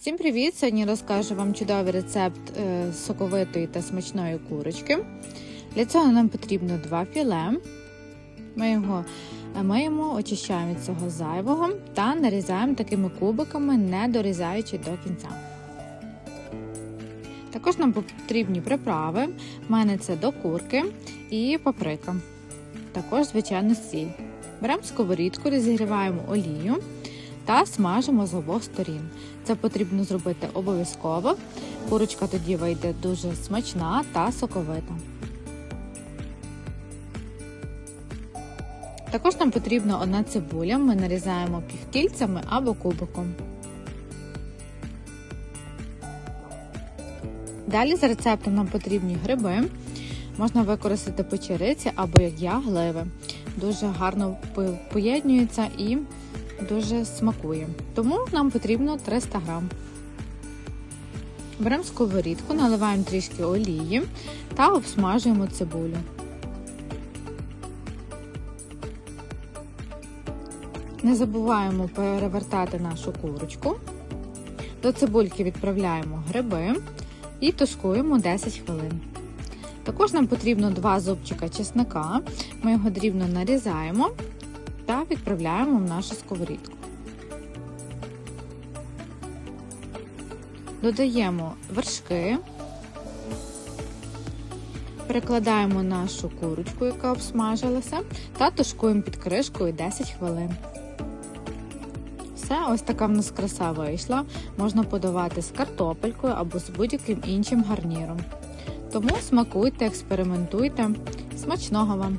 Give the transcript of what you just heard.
Всім привіт! Сьогодні розкажу вам чудовий рецепт е, соковитої та смачної курочки. Для цього нам потрібно два філе. Ми його е, миємо, очищаємо від цього зайвого та нарізаємо такими кубиками, не дорізаючи до кінця. Також нам потрібні приправи. У мене це до курки і паприка. Також, звичайно, сіль. Беремо сковорідку, розігріваємо олію та смажимо з обох сторін. Це потрібно зробити обов'язково. Курочка тоді вийде дуже смачна та соковита. Також нам потрібна одна цибуля. Ми нарізаємо півкільцями або кубиком. Далі за рецептом нам потрібні гриби. Можна використати печериці або як я гливи. Дуже гарно поєднуються і дуже смакує. Тому нам потрібно 300 грам. Беремо сковорідку, наливаємо трішки олії та обсмажуємо цибулю. Не забуваємо перевертати нашу курочку. До цибульки відправляємо гриби і тушкуємо 10 хвилин. Також нам потрібно 2 зубчика чесника. Ми його дрібно нарізаємо та відправляємо в нашу сковорідку. Додаємо вершки, перекладаємо нашу курочку, яка обсмажилася, та тушкуємо під кришкою 10 хвилин. Все, ось така в нас краса вийшла. Можна подавати з картопелькою або з будь-яким іншим гарніром. Тому смакуйте, експериментуйте. Смачного вам!